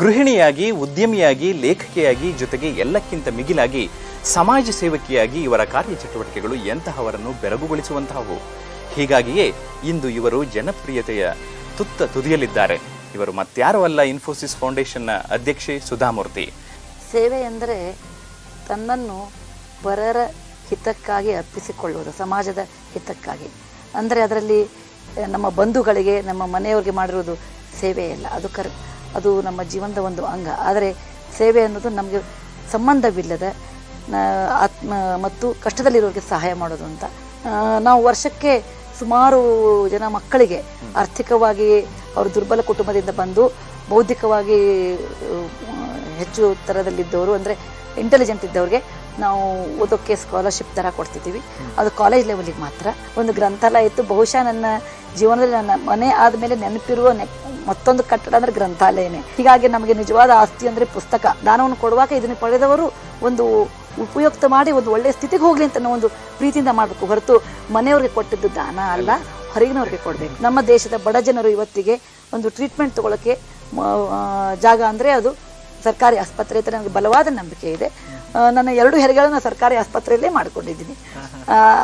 ಗೃಹಿಣಿಯಾಗಿ, ಉದ್ಯಮಿಯಾಗಿ, ಲೇಖಕಿಯಾಗಿ ಜೊತೆಗೆ ಎಲ್ಲಕ್ಕಿಂತ ಮಿಗಿಲಾಗಿ ಸಮಾಜ ಸೇವಕಿಯಾಗಿ ಇವರ ಕಾರ್ಯಚಟುವಟಿಕೆಗಳು ಎಂತಹವರನ್ನು ಬೆರಗುಗೊಳಿಸುವಂತಹವು. ಹೀಗಾಗಿಯೇ ಇಂದು ಇವರು ಜನಪ್ರಿಯತೆಯ ತುತ್ತ ತುದಿಯಲ್ಲಿದ್ದಾರೆ. ಇವರು ಮತ್ಯಾರೂ ಅಲ್ಲ ಇನ್ಫೋಸಿಸ್ ಫೌಂಡೇಶನ್ನ ಅಧ್ಯಕ್ಷೆ ಸುಧಾಮೂರ್ತಿ. ಸೇವೆ ಎಂದರೆ ತನ್ನನ್ನು ಪರರ ಹಿತಕ್ಕಾಗಿ ಅರ್ಪಿಸಿಕೊಳ್ಳುವುದು, ಸಮಾಜದ ಹಿತಕ್ಕಾಗಿ. ಅಂದರೆ ಅದರಲ್ಲಿ ನಮ್ಮ ಬಂಧುಗಳಿಗೆ, ನಮ್ಮ ಮನೆಯವರಿಗೆ ಮಾಡಿರುವುದು ಸೇವೆಯಲ್ಲ, ಅದು ಕರ್ ಅದು ನಮ್ಮ ಜೀವನದ ಒಂದು ಅಂಗ. ಆದರೆ ಸೇವೆ ಅನ್ನೋದು ನಮಗೆ ಸಂಬಂಧವಿಲ್ಲದ ಆತ್ಮ ಮತ್ತು ಕಷ್ಟದಲ್ಲಿರೋರಿಗೆ ಸಹಾಯ ಮಾಡೋದು ಅಂತ. ನಾವು ವರ್ಷಕ್ಕೆ ಸುಮಾರು ಜನ ಮಕ್ಕಳಿಗೆ ಆರ್ಥಿಕವಾಗಿ ಅವರು ದುರ್ಬಲ ಕುಟುಂಬದಿಂದ ಬಂದು ಬೌದ್ಧಿಕವಾಗಿ ಹೆಚ್ಚು ಥರದಲ್ಲಿದ್ದವರು ಅಂದರೆ ಇಂಟೆಲಿಜೆಂಟ್ ಇದ್ದವ್ರಿಗೆ ನಾವು ಓದೋಕ್ಕೆ ಸ್ಕಾಲರ್ಶಿಪ್ ಥರ ಕೊಡ್ತಿದ್ದೀವಿ. ಅದು ಕಾಲೇಜ್ ಲೆವೆಲಿಗೆ ಮಾತ್ರ. ಒಂದು ಗ್ರಂಥಾಲಯ ಇತ್ತು. ಬಹುಶಃ ನನ್ನ ಜೀವನದಲ್ಲಿ ನನ್ನ ಮನೆ ಆದಮೇಲೆ ನೆನಪಿರುವ ಮತ್ತೊಂದು ಕಟ್ಟಡ ಅಂದರೆ ಗ್ರಂಥಾಲಯನೇ. ಹೀಗಾಗಿ ನಮಗೆ ನಿಜವಾದ ಆಸ್ತಿ ಅಂದರೆ ಪುಸ್ತಕ. ದಾನವನ್ನು ಕೊಡುವಾಗ ಇದನ್ನು ಪಡೆದವರು ಒಂದು ಉಪಯುಕ್ತ ಮಾಡಿ ಒಂದು ಒಳ್ಳೆಯ ಸ್ಥಿತಿಗೆ ಹೋಗಲಿ ಅಂತ ನಾವು ಒಂದು ಪ್ರೀತಿಯಿಂದ ಮಾಡಬೇಕು. ಹೊರತು ಮನೆಯವ್ರಿಗೆ ಕೊಟ್ಟಿದ್ದು ದಾನ ಅಲ್ಲ, ಹೊರಗಿನವ್ರಿಗೆ ಕೊಡಬೇಕು. ನಮ್ಮ ದೇಶದ ಬಡ ಜನರು ಇವತ್ತಿಗೆ ಒಂದು ಟ್ರೀಟ್ಮೆಂಟ್ ತಗೊಳ್ಳೋಕ್ಕೆ ಜಾಗ ಅಂದರೆ ಅದು ಸರ್ಕಾರಿ ಆಸ್ಪತ್ರೆ ಅಂತ ನನಗೆ ಬಲವಾದ ನಂಬಿಕೆ ಇದೆ. ನನ್ನ ಎರಡು ಹೆರಿಗೆಗಳನ್ನ ಸರ್ಕಾರಿ ಆಸ್ಪತ್ರೆಯಲ್ಲೇ ಮಾಡ್ಕೊಂಡಿದ್ದೀನಿ.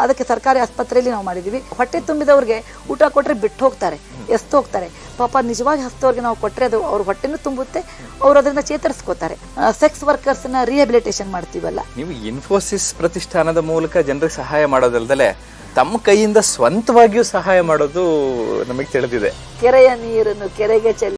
ಅದಕ್ಕೆ ಸರ್ಕಾರಿ ಆಸ್ಪತ್ರೆಯಲ್ಲಿ ನಾವು ಮಾಡಿದ್ದೀವಿ. ಹೊಟ್ಟೆ ತುಂಬಿದವ್ರಿಗೆ ಊಟ ಕೊಟ್ಟರೆ ಬಿಟ್ಟು ಹೋಗ್ತಾರೆ ಎಸ್ತು ಹೋಗ್ತಾರೆ. ಪಾಪ ನಿಜವಾಗಿ ಹಸ್ತವ್ರಿಗೆ ನಾವು ಕೊಟ್ಟರೆ ಅದು ಅವ್ರ ಹೊಟ್ಟೆನೂ ತುಂಬುತ್ತೆ ಅವ್ರು ಅದರಿಂದ ಚೇತರಿಸ್ಕೋತಾರೆ. ಸೆಕ್ಸ್ ವರ್ಕರ್ಸ್ನ ರಿಹಬಿಲಿಟೇಷನ್ ಮಾಡ್ತೀವಲ್ಲ. ನೀವು ಇನ್ಫೋಸಿಸ್ ಪ್ರತಿಷ್ಠಾನದ ಮೂಲಕ ಜನರಿಗೆ ಸಹಾಯ ಮಾಡೋದಲ್ದಲೆ ತಮ್ಮ ಕೈಯಿಂದ ಸ್ವಂತವಾಗಿಯೂ ಸಹಾಯ ಮಾಡೋದು ನಮಗೆ ತಿಳಿದಿದೆ. ಕೆರೆಯ ನೀರನ್ನು ಕೆರೆಗೆ ಚೆಲ್ಲಿ